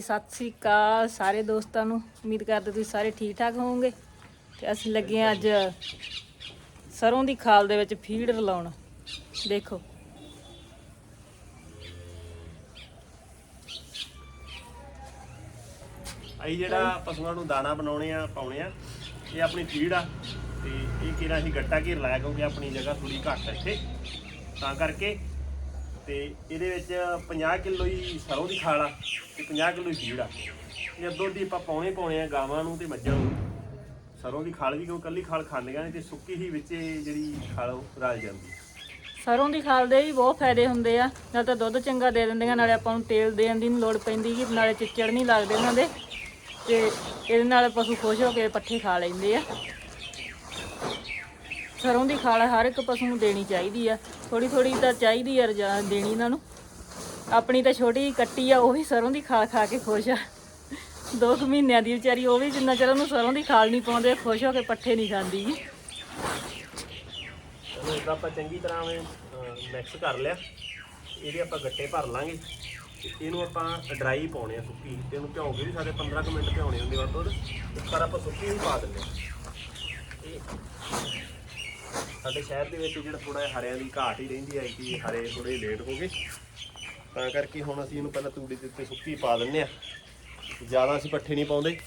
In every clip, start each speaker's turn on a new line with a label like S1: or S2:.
S1: ਸਤਿ ਸ੍ਰੀ ਅਕਾਲ ਸਾਰੇ ਦੋਸਤਾਂ ਨੂੰ। ਉਮੀਦ ਕਰਦੇ ਤੁਸੀਂ ਸਾਰੇ ਠੀਕ ਠਾਕ ਹੋਵੋਗੇ। ਤੇ ਅਸੀਂ ਲੱਗੇ ਹਾਂ ਅੱਜ ਸਰੋਂ ਦੀ ਖਾਲ ਦੇ ਵਿੱਚ ਫੀਡ ਰਲਾਉਣ। ਦੇਖੋ।
S2: ਅਸੀਂ ਜਿਹੜਾ ਪਸ਼ੂਆਂ ਨੂੰ ਦਾਣਾ ਬਣਾਉਣੇ ਆ, ਪਾਉਣੇ ਆ, ਇਹ ਆਪਣੀ ਫੀਡ ਆ। ਤੇ ਇਹ ਕਿਹੜਾ ਅਸੀਂ ਗੱਟਾ ਘੇਰ ਲਾਇਆ ਕਿਉਂਕਿ ਆਪਣੀ ਜਗ੍ਹਾ ਥੋੜੀ ਘੱਟ ਹੈ ਇੱਥੇ। ਤਾਂ ਕਰਕੇ ਤੇ ਇਹਦੇ ਵਿੱਚ 50 ਕਿਲੋ ਹੀ ਸਰੋਂ ਦੀ ਖਾਲ ਆ ਤੇ 50 ਕਿਲੋ ਹੀ ਫੀਡ ਆ। ਇਹ ਦੁੱਧ ਹੀ ਆਪਾਂ ਪਾਉਣੇ ਪਾਉਣੇ ਆ ਗਾਵਾਂ ਨੂੰ ਤੇ ਮੱਝਾਂ ਨੂੰ। ਸਰੋਂ ਦੀ ਖਾਲ ਵੀ ਕਿਉਂ ਕੱਲੀ ਖਾਲ ਖਾਂਦੀਆਂ ਨੇ ਤੇ ਸੁੱਕੀ ਹੀ ਵਿੱਚ ਇਹ ਜਿਹੜੀ ਖਾਲ ਉਹ ਰਲ ਜਾਂਦੀ
S1: ਸਰੋਂ ਦੀ ਖਾਲ ਦੇ ਵੀ ਬਹੁਤ ਫਾਇਦੇ ਹੁੰਦੇ ਆ ਨਾਲ ਤਾਂ ਦੁੱਧ ਚੰਗਾ ਦੇ ਦਿੰਦੀਆਂ ਨਾਲੇ ਆਪਾਂ ਨੂੰ ਤੇਲ ਦੇਣ ਦੀ ਨੀ ਲੋੜ ਪੈਂਦੀ ਕਿ ਨਾਲੇ ਚਿੱਚੜ ਨਹੀਂ ਲੱਗਦੇ ਉਹਨਾਂ ਦੇ। ਤੇ ਇਹਦੇ ਨਾਲ ਪਸ਼ੂ ਖੁਸ਼ ਹੋ ਕੇ ਪੱਠੇ ਖਾ ਲੈਂਦੇ ਆ। ਸਰੋਂ ਦੀ ਖਾਲ ਹਰ ਇੱਕ ਪਸ਼ੂ ਨੂੰ ਦੇਣੀ ਚਾਹੀਦੀ ਆ। ਥੋੜੀ ਥੋੜੀ ਤਾਂ ਚਾਹੀਦੀ ਆ ਰਜਾ ਦੇਣੀ ਇਹਨਾਂ ਨੂੰ। ਆਪਣੀ ਤਾਂ ਛੋਟੀ ਜਿਹੀ ਕੱਟੀ ਆ, ਉਹ ਵੀ ਸਰੋਂ ਦੀ ਖਾਲ ਖਾ ਕੇ ਖੁਸ਼ ਆ। ਦੋ ਕੁ ਮਹੀਨਿਆਂ ਦੀ ਵਿਚਾਰੀ, ਉਹ ਵੀ ਜਿੰਨਾ ਚਿਰ ਉਹਨੂੰ ਸਰੋਂ ਦੀ ਖਾਲ ਨਹੀਂ ਪਾਉਂਦੇ, ਖੁਸ਼ ਹੋ ਕੇ ਪੱਠੇ ਨਹੀਂ ਖਾਂਦੀ ਜੀ।
S2: ਚਲੋ ਇਹਦਾ ਆਪਾਂ ਚੰਗੀ ਤਰ੍ਹਾਂ ਮਿਕਸ ਕਰ ਲਿਆ। ਇਹਦੇ ਆਪਾਂ ਗੱਟੇ ਭਰ ਲਾਂਗੇ। ਇਹਨੂੰ ਆਪਾਂ ਡਰਾਈ ਪਾਉਣੇ ਆ ਸੁੱਕੀ। ਤੇ ਇਹਨੂੰ ਭਿਉਂ ਕੇ ਵੀ ਸਾਡੇ 15 ਕੁ ਮਿੰਟ ਭਿਉਣੇ ਹੁੰਦੇ ਵੱਧ। ਤੋਂ ਪਰ ਆਪਾਂ ਸੁੱਕੀ ਹੀ ਪਾ ਦਿੰਦੇ ਆ। ਸਾਡੇ ਸ਼ਹਿਰ ਦੇ ਵਿੱਚ ਜਿਹੜਾ ਥੋੜਾ ਜਿਹਾ ਹਰਿਆਂ ਦੀ ਘਾਟ ਹੀ ਰਹਿੰਦੀ ਹੈ ਕਿ ਹਰੇ ਥੋੜੇ ਲੇਟ ਹੋ ਗਏ। ਤਾਂ ਕਰਕੇ ਹੁਣ ਅਸੀਂ ਇਹਨੂੰ ਪਹਿਲਾਂ ਤੂੜੀ ਦੇ ਉੱਤੇ ਸੁੱਕੀ ਪਾ ਦਿੰਦੇ ਆ ਜ਼ਿਆਦਾ ਅਸੀਂ ਪੱਠੇ ਨਹੀਂ ਪਾਉਂਦੇ।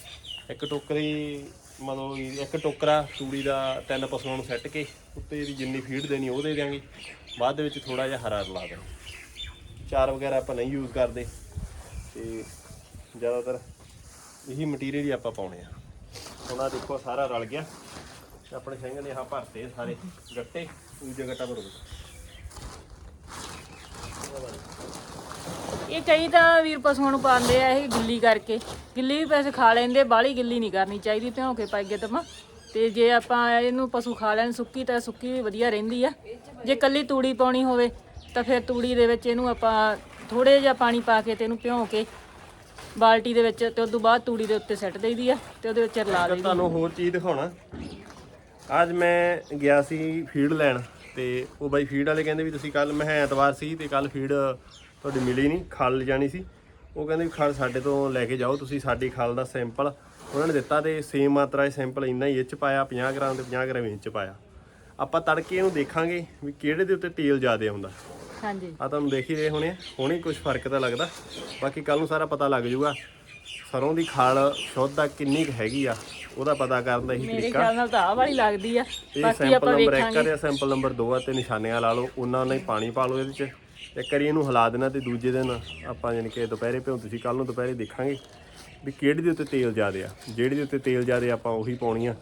S2: ਇੱਕ ਟੋਕਰੀ ਮਤਲਬ ਇੱਕ ਟੋਕਰਾ ਤੂੜੀ ਦਾ ਤਿੰਨ ਪਸ਼ੂਆਂ ਨੂੰ ਸੱਟ ਕੇ ਉੱਤੇ ਇਹਦੀ ਜਿੰਨੀ ਫੀਡ ਦੇਣੀ ਉਹ ਦੇ ਦਿਆਂਗੇ। ਬਾਅਦ ਦੇ ਵਿੱਚ ਥੋੜਾ ਜਿਹਾ ਹਰਾ ਰਲਾ ਦੇਣਾ। ਚਾਰ ਵਗੈਰਾ ਆਪਾਂ ਨਹੀਂ ਯੂਜ਼ ਕਰਦੇ। ਤੇ ਜ਼ਿਆਦਾਤਰ ਇਹੀ ਮਟੀਰੀਅਲ ਹੀ ਆਪਾਂ ਪਾਉਣੇ ਆ। ਹੁਣ ਆਹ ਦੇਖੋ ਸਾਰਾ ਰਲ ਗਿਆ। ਆਪਣੇ ਸਿੰਘ ਨੇ ਆਹ ਭਰਤੇ ਸਾਰੇ ਗੱਟੇ ਦੂਜੇ ਗੱਟਾ ਭਰੋ
S1: ਇਹ ਕਈ ਤਾਂ ਵੀਰ ਪਸ਼ੂਆਂ ਨੂੰ ਪਾਉਂਦੇ ਆ ਇਹ ਗਿੱਲੀ ਕਰਕੇ। ਗਿੱਲੀ ਵੀ ਪੈਸੇ ਖਾ ਲੈਂਦੇ ਬਾਹਲੀ ਗਿੱਲੀ ਨਹੀਂ ਕਰਨੀ ਚਾਹੀਦੀ ਭਿਉਂ ਕੇ ਪਾਈਏ ਤਾਂ ਤੇ ਜੇ ਆਪਾਂ ਇਹਨੂੰ ਪਸ਼ੂ ਖਾ ਲੈਣ ਸੁੱਕੀ ਤਾਂ ਸੁੱਕੀ ਵੀ ਵਧੀਆ ਰਹਿੰਦੀ ਆ। ਜੇ ਕੱਲੀ ਤੂੜੀ ਪਾਉਣੀ ਹੋਵੇ ਤਾਂ ਫਿਰ ਤੂੜੀ ਦੇ ਵਿੱਚ ਇਹਨੂੰ ਆਪਾਂ ਥੋੜੇ ਜਿਹਾ ਪਾਣੀ ਪਾ ਕੇ ਤੇ ਇਹਨੂੰ ਭਿਉਂ ਕੇ ਬਾਲਟੀ ਦੇ ਵਿੱਚ ਤੇ ਉਸ ਤੋਂ ਬਾਅਦ ਤੂੜੀ ਦੇ ਉੱਤੇ ਸੱਟ ਦੇਈਦੀ ਆ ਤੇ ਉਹਦੇ ਵਿੱਚ ਰਲਾ ਦੇਈਦੀ
S2: ਤੁਹਾਨੂੰ ਹੋਰ ਚੀਜ਼ ਦਿਖਾਉਣਾ। ਅੱਜ ਮੈਂ ਗਿਆ ਸੀ ਫੀਡ ਲੈਣ ਤੇ ਉਹ ਬਾਈ ਫੀਡ ਵਾਲੇ ਕਹਿੰਦੇ ਵੀ ਤੁਸੀਂ ਕੱਲ ਮੈਂ ਐਤਵਾਰ ਸੀ ਤੇ ਕੱਲ ਫੀਡ ਤੁਹਾਡੀ ਮਿਲੀ ਨਹੀਂ ਖਲ ਜਾਣੀ ਸੀ। ਉਹ ਕਹਿੰਦੇ ਵੀ ਖਲ ਸਾਡੇ ਤੋਂ ਲੈ ਕੇ ਜਾਓ ਤੁਸੀਂ ਸਾਡੀ ਖਲ ਦਾ ਸੈਂਪਲ ਉਹਨਾਂ ਨੇ ਦਿੱਤਾ ਤੇ ਸੇਮ ਮਾਤਰਾ ਦੇ ਸੈਂਪਲ ਇੰਨਾ ਹੀ ਇਹ ਚ ਪਾਇਆ 50 ਗ੍ਰਾਮ ਤੇ 50 ਗ੍ਰਾਮ ਇਹ ਚ ਪਾਇਆ। ਆਪਾਂ ਤੜਕੇ ਇਹਨੂੰ ਦੇਖਾਂਗੇ ਵੀ ਕਿਹੜੇ ਦੇ ਉੱਤੇ ਤੇਲ ਜ਼ਿਆਦਾ ਹੁੰਦਾ
S1: ਹਾਂਜੀ।
S2: ਆ ਤੁਹਾਨੂੰ ਦੇਖ ਹੀ ਰਹੇ ਹੋਣੇ ਹੁਣੇ ਕੁਝ ਫ਼ਰਕ ਤਾਂ ਲੱਗਦਾ। ਬਾਕੀ ਕੱਲ ਨੂੰ ਸਾਰਾ ਪਤਾ ਲੱਗ ਜਾਊਗਾ ਸਰੋਂ ਦੀ ਖਾਲ ਸ਼ੁੱਧ ਆ ਕਿੰਨੀ ਕੁ ਹੈਗੀ ਆ। ਉਹਦਾ ਪਤਾ ਕਰਨ ਦਾ ਹੀ
S1: ਮੇਰੇ
S2: ਤਰੀਕਾ।
S1: ਖਿਆਲ ਨਾਲ ਤਾਂ ਆਹ ਵਾਲੀ ਲੱਗਦੀ ਆ।
S2: ਇਹ
S1: ਬਾਕੀ
S2: ਸੈਂਪਲ
S1: ਆਪਾਂ
S2: ਨੰਬਰ 1
S1: ਵੇਖਾਂਗੇ।
S2: ਆ ਸੈਂਪਲ ਨੰਬਰ 2 ਆ ਤੇ ਨਿਸ਼ਾਨੀਆਂ ਲਾ ਲਓ। ਉਹਨਾਂ ਨਾਲ ਹੀ ਪਾਣੀ ਪਾ ਲਓ ਇਹਦੇ ਚ। ਇੱਕ ਵਾਰੀ ਇਹਨੂੰ ਹਿਲਾ ਦੇਣਾ ਤੇ ਦੂਜੇ ਦਿਨ ਆਪਾਂ ਯਾਨੀ ਕਿ ਦੁਪਹਿਰੇ ਭਿਉਂ ਤੁਸੀਂ ਕੱਲ ਨੂੰ ਦੁਪਹਿਰੇ ਦੇਖਾਂਗੇ ਵੀ ਕਿਹੜੀ ਦੇ ਉੱਤੇ ਤੇਲ ਜ਼ਿਆਦਾ ਆ। ਜਿਹੜੀ ਦੇ ਉੱਤੇ ਤੇਲ ਜ਼ਿਆਦਾ ਆਪਾਂ ਉਹੀ ਪਾਉਣੀ ਆ।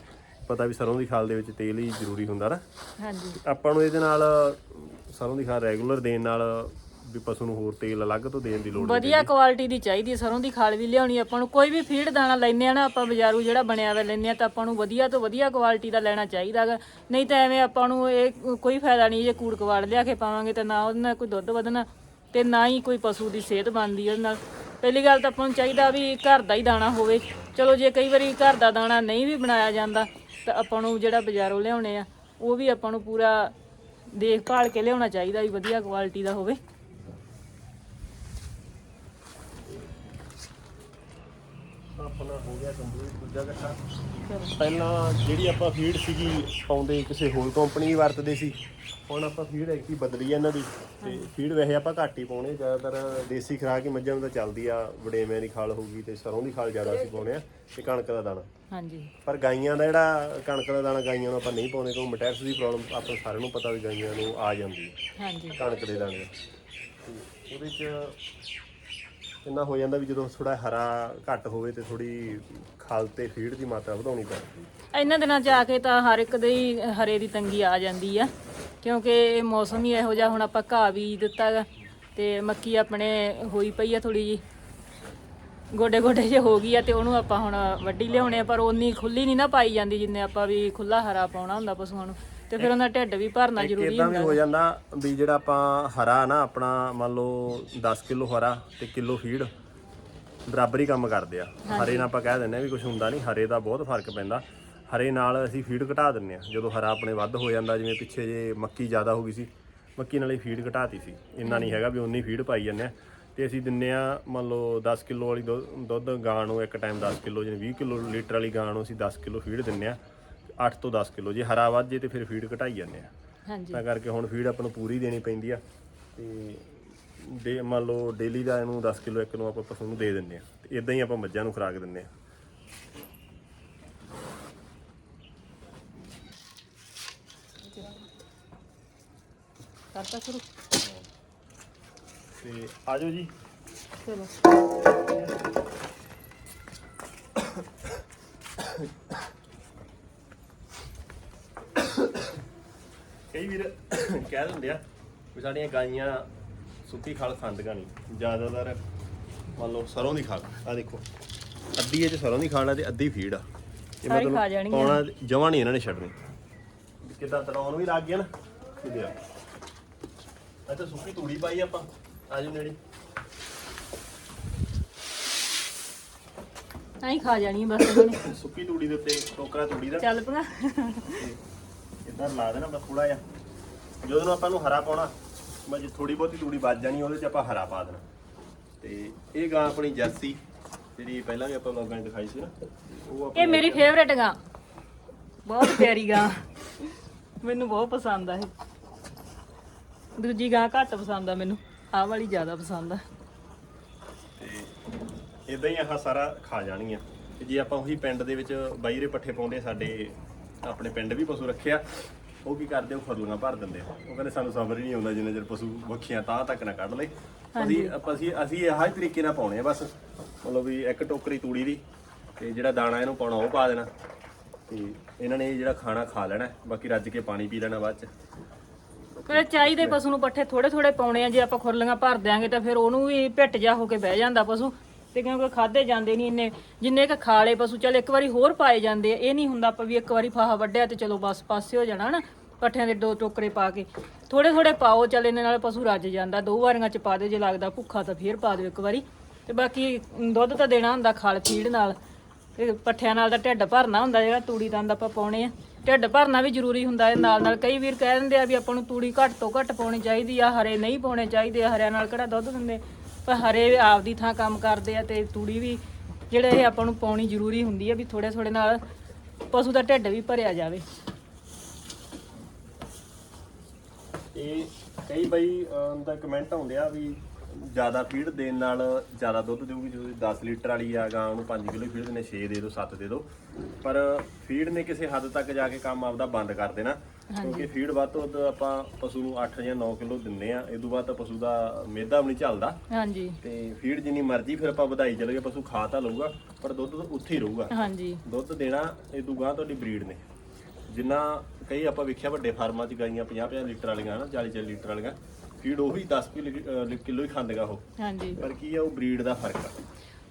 S2: ਪਤਾ ਵੀ ਸਰੋਂ ਦੀ ਖਾਲ ਦੇ ਵਿੱਚ ਤੇਲ ਹੀ ਜ਼ਰੂਰੀ ਹੁੰਦਾ ਨਾ।
S1: ਹਾਂਜੀ।
S2: ਆਪਾਂ ਨੂੰ ਇਹਦੇ ਨਾਲ ਸਰੋਂ ਦੀ ਖਾਲ ਰੈਗੂਲਰ ਦੇਣ ਨਾਲ ਵੀ ਪਸ਼ੂ ਨੂੰ ਹੋਰ ਤੇਲ ਅਲੱਗ ਤੋਂ ਦੇਣ ਦੀ ਲੋੜ ਨਹੀਂ
S1: ਵਧੀਆ ਕੁਆਲਿਟੀ ਦੀ ਚਾਹੀਦੀ ਹੈ ਸਰੋਂ ਦੀ ਖਾਲ ਵੀ ਲਿਆਉਣੀ ਆਪਾਂ ਨੂੰ। ਕੋਈ ਵੀ ਫੀਡ ਦਾਣਾ ਲੈਨੇ ਆ ਨਾ ਆਪਾਂ ਬਾਜ਼ਾਰੂ ਜਿਹੜਾ ਬਣਿਆ ਹੋਇਆ ਲੈਨੇ ਆ ਤਾਂ ਆਪਾਂ ਨੂੰ ਵਧੀਆ ਤੋਂ ਵਧੀਆ ਕੁਆਲਿਟੀ ਦਾ ਲੈਣਾ ਚਾਹੀਦਾ ਗਾ। ਨਹੀਂ ਤਾਂ ਐਵੇਂ ਆਪਾਂ ਨੂੰ ਇਹ ਕੋਈ ਫਾਇਦਾ ਨਹੀਂ ਜੇ ਕੂੜ ਕਵਾੜ ਲਿਆ ਕੇ ਪਾਵਾਂਗੇ ਤਾਂ ਨਾ ਉਹਦੇ ਨਾਲ ਕੋਈ ਦੁੱਧ ਵਧਣਾ ਤੇ ਨਾ ਹੀ ਕੋਈ ਪਸ਼ੂ ਦੀ ਸਿਹਤ ਬਣਦੀ ਉਹਦੇ ਨਾਲ। ਪਹਿਲੀ ਗੱਲ ਤਾਂ ਆਪਾਂ ਨੂੰ ਚਾਹੀਦਾ ਵੀ ਘਰ ਦਾ ਹੀ ਦਾਣਾ ਹੋਵੇ। ਚਲੋ ਜੇ ਕਈ ਵਾਰੀ ਘਰ ਦਾ ਦਾਣਾ ਨਹੀਂ ਵੀ ਬਣਾਇਆ ਜਾਂਦਾ ਤਾਂ ਆਪਾਂ ਨੂੰ ਜਿਹੜਾ ਬਾਜ਼ਾਰੋਂ ਲਿਆਉਣੇ ਆ ਉਹ ਵੀ ਆਪਾਂ ਨੂੰ ਪੂਰਾ ਦੇਖਭਾਲ ਕੇ ਲਿਆਉਣਾ ਚਾਹੀਦਾ ਵੀ ਵਧੀਆ ਕੁਆਲਿਟੀ ਦਾ ਹੋਵੇ।
S2: ਆਪਣਾ ਹੋ ਗਿਆ ਕੰਪਲੀਟ ਦੂਜਾ ਗੱਠਾ
S1: ਚਲੋ
S2: ਪਹਿਲਾਂ ਜਿਹੜੀ ਆਪਾਂ ਫੀਡ ਸੀਗੀ ਪਾਉਂਦੇ ਕਿਸੇ ਹੋਰ ਕੰਪਨੀ ਵਰਤਦੇ ਸੀ ਹੁਣ ਆਪਾਂ ਫੀਡ ਐਕਟੀ ਬਦਲੀ ਆ ਇਹਨਾਂ ਦੀ। ਤੇ ਫੀਡ ਵੈਸੇ ਆਪਾਂ ਘੱਟ ਹੀ ਪਾਉਣੇ ਜ਼ਿਆਦਾਤਰ ਦੇਸੀ ਖੁਰਾਕ ਹੀ ਮੱਝਾਂ ਨੂੰ ਤਾਂ ਚੱਲਦੀ ਆ ਵਡੇਵਿਆਂ ਦੀ ਖਾਲ ਹੋਊਗੀ ਤੇ ਸਰੋਂ ਦੀ ਖਾਲ ਜ਼ਿਆਦਾ ਅਸੀਂ ਪਾਉਣੇ ਆ ਤੇ ਕਣਕ ਦਾ ਦਾਣਾ।
S1: ਹਾਂਜੀ।
S2: ਪਰ ਗਾਈਆਂ ਦਾ ਜਿਹੜਾ ਕਣਕ ਦਾ ਦਾਣਾ ਗਾਈਆਂ ਨੂੰ ਆਪਾਂ ਨਹੀਂ ਪਾਉਂਦੇ ਕਿਉਂਕਿ ਮਟੈਕਸ ਦੀ ਪ੍ਰੋਬਲਮ ਆਪਾਂ ਸਾਰਿਆਂ ਨੂੰ ਪਤਾ ਵੀ ਗਾਈਆਂ ਨੂੰ ਆ ਜਾਂਦੀ ਹੈ
S1: ਹਾਂਜੀ।
S2: ਕਣਕ ਦੇ ਦਾਣੇ। ਤੇ ਉਹਦੇ ਚ ਇੰਨਾ ਹੋ ਜਾਂਦਾ ਵੀ ਜਦੋਂ ਥੋੜਾ ਹਰਾ ਘੱਟ ਹੋਵੇ ਤੇ ਥੋੜੀ ਖਲ ਤੇ ਫੀਡ ਦੀ ਮਾਤਰਾ ਵਧਾਉਣੀ ਪੈਂਦੀ
S1: ਇਹਨਾਂ ਦਿਨਾਂ 'ਚ ਆ ਕੇ ਤਾਂ ਹਰ ਇੱਕ ਦੇ ਹੀ ਹਰੇ ਦੀ ਤੰਗੀ ਆ ਜਾਂਦੀ ਆ, ਕਿਉਂਕਿ ਇਹ ਮੌਸਮ ਹੀ ਇਹੋ ਜਿਹਾ ਹੁਣ ਆਪਾਂ ਘਾਹ ਵੀ ਦਿੱਤਾ ਗਾ ਤੇ ਮੱਕੀ ਆਪਣੇ ਹੋਈ ਪਈ ਆ ਥੋੜੀ ਜੀ। ਗੋਡੇ ਗੋਡੇ ਜੇ ਹੋ ਗਈ ਆ ਤੇ ਉਹਨੂੰ ਆਪਾਂ ਹੁਣ ਵੱਡੀ ਲਿਆਉਣੇ ਆ, ਪਰ ਉਨੀ ਖੁੱਲੀ ਨਹੀਂ ਨਾ ਪਾਈ ਜਾਂਦੀ ਜਿੰਨੇ ਆਪਾਂ ਵੀ ਖੁੱਲਾ ਹਰਾ ਪਾਉਣਾ ਹੁੰਦਾ ਪਸ਼ੂਆਂ ਨੂੰ। ਤੇ ਫਿਰ ਉਹਨਾਂ ਦਾ ਢਿੱਡ ਵੀ ਭਰਨਾ ਜ਼ਰੂਰੀ
S2: ਇਦਾਂ ਵੀ ਹੋ ਜਾਂਦਾ ਵੀ ਜਿਹੜਾ ਆਪਾਂ ਹਰਾ ਨਾ ਆਪਣਾ ਮੰਨ ਲਓ 10 ਕਿਲੋ ਹਰਾ ਤੇ ਕਿਲੋ ਫੀਡ ਬਰਾਬਰ ਹੀ ਕੰਮ ਕਰਦੇ ਆ। ਹਰੇ ਨਾਲ ਆਪਾਂ ਕਹਿ ਦਿੰਦੇ ਆ ਵੀ ਕੁਝ ਹੁੰਦਾ ਨਹੀਂ ਹਰੇ ਦਾ ਬਹੁਤ ਫ਼ਰਕ ਪੈਂਦਾ। ਹਰੇ ਨਾਲ ਅਸੀਂ ਫੀਡ ਘਟਾ ਦਿੰਨੇ ਆ ਜਦੋਂ ਹਰਾ ਆਪਣੇ ਵੱਧ ਹੋ ਜਾਂਦਾ ਜਿਵੇਂ ਪਿੱਛੇ ਜੇ ਮੱਕੀ ਜ਼ਿਆਦਾ ਹੋ ਗਈ ਸੀ ਮੱਕੀ ਨਾਲੇ ਫੀਡ ਘਟਾਤੀ ਸੀ। ਇੰਨਾ ਨਹੀਂ ਹੈਗਾ ਵੀ ਉਨੀ ਫੀਡ ਪਾਈ ਜਾਂਦੇ ਆ ਤੇ ਅਸੀਂ ਦਿੰਨੇ ਆ ਮੰਨ ਲਓ 10 ਕਿਲੋ ਵਾਲੀ ਦੁੱਧ ਦੁੱਧ ਗਾਂ ਨੂੰ ਇੱਕ ਟਾਈਮ 10 ਕਿਲੋ ਜਿਵੇਂ 20 ਕਿਲੋ ਲੀਟਰ ਵਾਲੀ ਗਾਂ ਨੂੰ ਅਸੀਂ 10 ਕਿਲੋ ਫੀਡ ਦਿੰਨੇ ਆ 8 ਤੋਂ 10 ਕਿਲੋ। ਜੇ ਹਰਾ ਵੱਧ ਜੇ ਤੇ ਫਿਰ ਫੀਡ ਘਟਾਈ ਜਾਂਦੇ ਆ।
S1: ਹਾਂਜੀ।
S2: ਤਾਂ ਕਰਕੇ ਹੁਣ ਫੀਡ ਆਪਾਂ ਨੂੰ ਪੂਰੀ ਦੇਣੀ ਪੈਂਦੀ ਆ। ਤੇ ਦੇ ਮੰਨ ਲਓ ਡੇਲੀ ਦਾ ਇਹਨੂੰ 10 ਕਿਲੋ ਇੱਕ ਨੂੰ ਆਪਾਂ ਪਸ਼ੂ ਨੂੰ ਦੇ ਦਿੰਨੇ ਆ। ਤੇ ਇਦਾਂ ਹੀ ਆਪਾਂ ਮੱਝਾਂ ਨੂੰ ਖੁਰਾਕ ਦਿੰਨੇ ਆ।
S1: ਕਰਤਾ ਸ਼ੁਰੂ?
S2: ਤੇ ਆਜੋ ਜੀ।
S1: ਚਲੋ।
S2: ਵੀਰ ਕਹਿ ਦਿੰਦੇ ਆ ਵੀ ਸਾਡੀਆਂ ਗਾਈਆਂ ਸੁੱਕੀ ਖਾਲ ਖਾਂਦੀਆਂ ਨਹੀਂ ਜ਼ਿਆਦਾਤਰ ਮੰਨ ਲਓ ਸਰੋਂ ਦੀ ਖਾਲ ਆ ਦੇਖੋ ਅੱਧੀ ਇਹ ਚ ਸਰੋਂ ਦੀ ਖਾਲ ਆ ਤੇ ਅੱਧੀ ਫੀਡ ਆ। ਇਹ
S1: ਸਾਰੀ ਖਾ ਜਾਣਗੀਆਂ।
S2: ਪਾਉਣਾ ਜਮਾਂ ਨਹੀਂ ਇਹਨਾਂ ਨੇ ਛੱਡਣੀ। ਕਿਦਾਂ ਤੜਾਉਣ ਵੀ ਲੱਗ ਗਿਆ ਨਾ ਕਿਦੇ? ਆ ਅੱਛਾ ਸੁੱਕੀ ਤੂੜੀ ਪਾਈ ਆਪਾਂ ਆਜੋ ਨੇੜੇ।
S1: ਨਹੀਂ ਖਾ ਜਾਣੀ ਬਸ ਇਹਨਾਂ ਨੇ।
S2: ਸੁੱਕੀ ਤੂੜੀ ਦੇ ਉੱਤੇ ਟੋਕਰਾ ਤੂੜੀ ਦਾ।
S1: ਚੱਲ ਪਗਾ
S2: ਇਦਾਂ ਲਾ ਦੇਣਾ ਬਸ ਥੋੜਾ ਜਿਹਾ। ਜਦੋਂ ਨੂੰ ਆਪਾਂ ਨੂੰ ਹਰਾ ਪਾਉਣਾ ਮੈਂ ਜੇ ਥੋੜੀ ਬਹੁਤੀ ਤੂੜੀ ਵੱਜ ਜਾਣੀ ਉਹਦੇ 'ਚ ਆਪਾਂ ਹਰਾ ਪਾ ਦੇਣਾ। ਤੇ ਇਹ ਗਾਂ ਆਪਣੀ ਜਰਸੀ ਜਿਹੜੀ ਪਹਿਲਾਂ ਵੀ ਆਪਾਂ ਲੋਕਾਂ ਨੇ ਦਿਖਾਈ ਸੀ ਨਾ ਉਹ ਆਪਣੀ
S1: ਇਹ ਮੇਰੀ ਫੇਵਰੇਟ ਗਾਂ। ਬਹੁਤ ਪਿਆਰੀ ਗਾਂ। ਮੈਨੂੰ ਬਹੁਤ ਪਸੰਦ ਆ ਇਹ। ਦੂਜੀ ਗਾਂ ਘੱਟ ਪਸੰਦ ਆ ਮੈਨੂੰ। ਆਹ ਵਾਲੀ ਜ਼ਿਆਦਾ ਪਸੰਦ ਆ।
S2: ਇਦਾਂ ਹੀ ਆਹ ਸਾਰਾ ਖਾ ਜਾਣਗੀਆਂ। ਤੇ ਜੇ ਆਪਾਂ ਉਹੀ ਪਿੰਡ ਦੇ ਵਿੱਚ ਬਾਈਰੇ ਪੱਠੇ ਪਾਉਂਦੇ ਸਾਡੇ ਆਪਣੇ ਪਿੰਡ ਵੀ ਪਸ਼ੂ ਰੱਖਿਆ ਉਹ ਕੀ ਕਰਦੇ ਉਹ ਫਰਲੂਆਂ ਭਰ ਦਿੰਦੇ ਆ। ਉਹ ਕਹਿੰਦੇ ਸਾਨੂੰ ਸਬਰ ਹੀ ਨਹੀਂ ਆਉਂਦਾ ਜਿੰਨਾ ਚਿਰ ਪਸ਼ੂ ਵੱਖੀਆਂ ਤਾਂ ਤੱਕ ਨਾ ਕੱਢ ਲਏ। ਅਸੀਂ ਆਪਾਂ ਅਸੀਂ ਅਸੀਂ ਆਹ ਹੀ ਤਰੀਕੇ ਨਾਲ ਪਾਉਣੇ ਆ ਬਸ। ਮਤਲਬ ਵੀ ਇੱਕ ਟੋਕਰੀ ਤੂੜੀ ਦੀ ਤੇ ਜਿਹੜਾ ਦਾਣਾ ਇਹਨੂੰ ਪਾਉਣਾ ਉਹ ਪਾ ਦੇਣਾ। ਤੇ ਇਹਨਾਂ ਨੇ ਇਹ ਜਿਹੜਾ ਖਾਣਾ ਖਾ ਲੈਣਾ ਬਾਕੀ ਰੱਜ ਕੇ ਪਾਣੀ ਪੀ ਲੈਣਾ ਬਾਅਦ ਚ।
S1: ਫਿਰ ਚਾਹੀਦੇ ਪਸ਼ੂ ਨੂੰ ਪੱਠੇ ਥੋੜੇ ਥੋੜੇ ਪਾਉਣੇ ਆ। ਜੇ ਆਪਾਂ ਖੁਰਲੀਆਂ ਭਰ ਦਿਆਂਗੇ ਤਾਂ ਫਿਰ ਉਹਨੂੰ ਵੀ ਪਿੱਟ ਜਾ ਹੋ ਕੇ ਬਹਿ ਜਾਂਦਾ ਪਸ਼ੂ। ਤੇ ਕਿਉਂਕਿ ਖਾਦੇ ਜਾਂਦੇ ਨਹੀਂ ਇੰਨੇ, ਜਿੰਨੇ ਕ ਖਾਲੇ ਪਸ਼ੂ, ਚੱਲ ਇੱਕ ਵਾਰੀ ਹੋਰ ਪਾਏ ਜਾਂਦੇ ਆ, ਇਹ ਨਹੀਂ ਹੁੰਦਾ ਆਪਾਂ ਵੀ ਇੱਕ ਵਾਰੀ ਫਾਹਾ ਵੱਢਿਆ ਤੇ ਚਲੋ ਬਸ ਪਾਸੇ ਹੋ ਜਾਣਾ ਨਾ ਪੱਠਿਆਂ ਦੇ ਦੋ ਟੋਕਰੇ ਪਾ ਕੇ। ਥੋੜੇ ਥੋੜੇ ਪਾਓ, ਚੱਲ ਇਹਨਾਂ ਨਾਲ ਪਸ਼ੂ ਰੱਜ ਜਾਂਦਾ, ਦੋ ਵਾਰੀਆਂ ਚ ਪਾ ਦੇ, ਜੇ ਲੱਗਦਾ ਭੁੱਖਾ ਤਾਂ ਫੇਰ ਪਾ ਦਿਓ ਇੱਕ ਵਾਰੀ। ਤੇ ਬਾਕੀ ਦੁੱਧ ਤਾਂ ਦੇਣਾ ਹੁੰਦਾ ਖਾਲ ਫੀਡ ਨਾਲ, ਤੇ ਪੱਠਿਆਂ ਨਾਲ ਤਾਂ ਢਿੱਡ ਭਰਨਾ ਹੁੰਦਾ, ਜਿਹੜਾ ਤੂੜੀ ਦੰਦ ਆਪਾਂ ਪਾਉਣੇ ਆ। ਢਿੱਡ ਭਰਨਾ ਵੀ ਜ਼ਰੂਰੀ ਹੁੰਦਾ ਹੈ ਨਾਲ ਨਾਲ, ਕਈ ਵੀਰ ਕਹਿ ਦਿੰਦੇ ਆ ਵੀ ਆਪਾਂ ਨੂੰ ਤੂੜੀ ਘੱਟ ਤੋਂ ਘੱਟ ਪਾਉਣੀ ਚਾਹੀਦੀ ਆ, ਹਰੇ ਨਹੀਂ ਪਾਉਣੇ ਚਾਹੀਦੇ ਆ, ਹਰਿਆਂ ਨਾਲ ਕਿਹੜਾ ਦੁੱਧ ਦਿੰਦੇ ਪਰ ਹਰੇ ਆਪਦੀ ਥਾਂ ਕੰਮ ਕਰਦੇ ਆ ਤੇ ਤੂੜੀ ਵੀ ਜਿਹੜੇ ਇਹ ਆਪਾਂ ਨੂੰ ਪਾਉਣੀ ਜ਼ਰੂਰੀ ਹੁੰਦੀ ਆ ਵੀ ਥੋੜੇ ਥੋੜੇ ਨਾਲ ਪਸ਼ੂ ਦਾ ਢਿੱਡ ਵੀ ਭਰਿਆ ਜਾਵੇ।
S2: ਇਹ ਕਈ ਬਈ ਦਾ ਕਮੈਂਟ ਆਉਂਦੇ ਆ ਵੀ ਜ਼ਿਆਦਾ ਫੀਡ ਦੇਣ ਨਾਲ ਜ਼ਿਆਦਾ ਦੁੱਧ ਦੇਊਗੀ ਜਦੋਂ 10 ਲੀਟਰ ਵਾਲੀ ਆ ਗਾਂ ਉਹਨੂੰ 5 ਕਿਲੋ ਫੀਡ ਦਿੰਦੇ 6 ਦੇ ਦਿਓ 7 ਦੇ ਦਿਓ। ਪਰ ਫੀਡ ਨੇ ਕਿਸੇ ਹੱਦ ਤੱਕ ਜਾ ਕੇ ਕੰਮ ਆਪਦਾ ਬੰਦ ਕਰ ਦੇਣਾ। ਕਿਉਂਕਿ ਫੀਡ ਵੱਧ ਤੋਂ ਵੱਧ ਆਪਾਂ ਪਸ਼ੂ ਨੂੰ 8 ਜਾਂ 9 ਕਿਲੋ ਦਿੰਨੇ ਆ। ਇਸ ਤੋਂ ਬਾਅਦ ਤਾਂ ਪਸ਼ੂ ਦਾ ਮਿਹਦਾ ਵੀ ਨਹੀਂ ਚੱਲਦਾ।
S1: ਹਾਂਜੀ।
S2: ਤੇ ਫੀਡ ਜਿੰਨੀ ਮਰਜ਼ੀ ਫਿਰ ਆਪਾਂ ਵਧਾਈ ਚੱਲੋਗੇ ਪਸ਼ੂ ਖਾ ਤਾਂ ਲਊਗਾ ਪਰ ਦੁੱਧ ਤਾਂ ਉੱਥੇ ਹੀ ਰਹੂਗਾ।
S1: ਹਾਂਜੀ।
S2: ਦੁੱਧ ਦੇਣਾ ਇਹ ਤੋਂ ਗਾਂ ਤੁਹਾਡੀ ਬਰੀਡ ਨੇ। ਜਿੰਨਾ ਕਈ ਆਪਾਂ ਵੇਖਿਆ ਵੱਡੇ ਫਾਰਮਾਂ 'ਚ ਗਾਈਆਂ 50 50 ਲੀਟਰ ਵਾਲੀਆਂ ਨਾ 40 40 ਲੀਟਰ ਵਾਲੀਆਂ। ਫੀਡ ਉਹੀ 10 ਕਿਲੋ ਹੀ ਖਾਂਦੇਗਾ ਉਹ।
S1: ਹਾਂਜੀ।
S2: ਪਰ ਕੀ ਆ ਉਹ ਬਰੀਡ ਦਾ ਫ਼ਰਕ ਆ।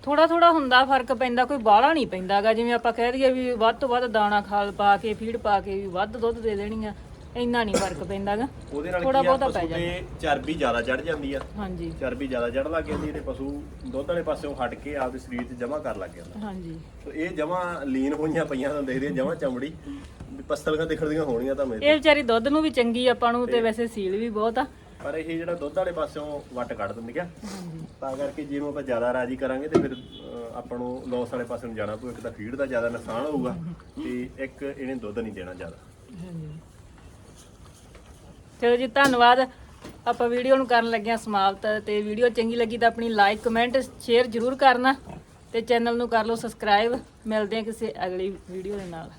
S1: ਥੋੜਾ ਥੋੜਾ ਹੁੰਦਾ ਫ਼ਰਕ ਪੈਂਦਾ ਕੋਈ ਬਾਹਲਾ ਨਹੀਂ ਪੈਂਦਾਗਾ। ਜਿਵੇਂ ਆਪਾਂ ਕਹਿ ਦਈਏ ਵੀ ਵੱਧ ਤੋਂ ਵੱਧ ਦਾਣਾ ਖਾਲ ਪਾ ਕੇ ਫੀਡ ਪਾ ਕੇ ਵੀ ਵੱਧ ਦੁੱਧ ਦੇ ਦੇਣੀਆਂ ਇੰਨਾ ਨਹੀਂ ਫ਼ਰਕ ਪੈਂਦਾਗਾ।
S2: ਉਹਦੇ ਨਾਲ ਆ
S1: ਬਹੁਤਾ ਪੈ
S2: ਤੇ ਚਰਬੀ ਜ਼ਿਆਦਾ ਚੜ ਜਾਂਦੀ ਆ।
S1: ਹਾਂਜੀ।
S2: ਚਰਬੀ ਜ਼ਿਆਦਾ ਚੜ ਲੱਗ ਜਾਂਦੀ ਤੇ ਪਸ਼ੂ ਦੁੱਧ ਵਾਲੇ ਪਾਸਿਓਂ ਹਟ ਕੇ ਆਪਦੇ ਸਰੀਰ 'ਚ ਜਮਾ ਕਰ ਲੱਗ ਜਾਂਦਾ।
S1: ਹਾਂਜੀ।
S2: ਸੋ ਇਹ ਜਮਾ ਲੀਨ ਹੋਈਆਂ ਪਈਆਂ ਤਾਂ ਦੇਖਦੇ ਜਮਾ ਚਮੜੀ। ਵੀ ਪਸਤਲੀਆਂ ਦਿਖਦੀਆਂ ਹੋਣੀਆਂ ਤਾਂ ਮੇਰੇ
S1: ਇਹ ਵਿਚਾਰੀ ਦੁੱਧ ਨੂੰ ਵੀ ਚੰਗੀ ਆਪਾਂ ਨੂੰ ਤੇ ਵੈਸੇ ਸੀਲ ਵੀ ਬਹੁਤ ਆ।
S2: ਪਰ ਇਹ ਜਿਹੜਾ ਦੁੱਧ ਵਾਲੇ ਪਾਸਿਓਂ ਵੱਟ ਕੱਢ ਦਿੰਦੀ ਤਾਂ ਕਰਕੇ ਜਿਵੇਂ ਆਪਾਂ ਜ਼ਿਆਦਾ ਰਾਜੀ ਕਰਾਂਗੇ ਤੇ ਫਿਰ ਅਹ, ਆਪਾਂ ਨੂੰ ਲੋਸ ਵਾਲੇ ਪਾਸੇ ਨੂੰ ਜਾਣਾ ਪਊ ਇੱਕ ਤਾਂ ਫੀਡ ਦਾ ਜ਼ਿਆਦਾ ਨੁਕਸਾਨ ਹੋਊਗਾ ਤੇ ਇੱਕ ਇਹਨੇ ਦੁੱਧ ਨਹੀਂ ਦੇਣਾ ਜ਼ਿਆਦਾ।
S1: ਚਲੋ ਜੀ ਧੰਨਵਾਦ। ਆਪਾਂ ਵੀਡੀਓ ਨੂੰ ਕਰਨ ਲੱਗਿਆ ਸਮਾਪਤ ਤੇ ਵੀਡੀਓ ਚੰਗੀ ਲੱਗੀ ਤਾਂ ਆਪਣੀ ਲਾਈਕ ਕਮੈਂਟ ਸ਼ੇਅਰ ਜ਼ਰੂਰ ਕਰਨਾ ਤੇ ਚੈਨਲ ਨੂੰ ਕਰ ਲਓ ਸਬਸਕ੍ਰਾਈਬ ਮਿਲਦੇ ਹਾਂ ਕਿਸੇ ਅਗਲੀ ਵੀਡੀਓ ਦੇ ਨਾਲ।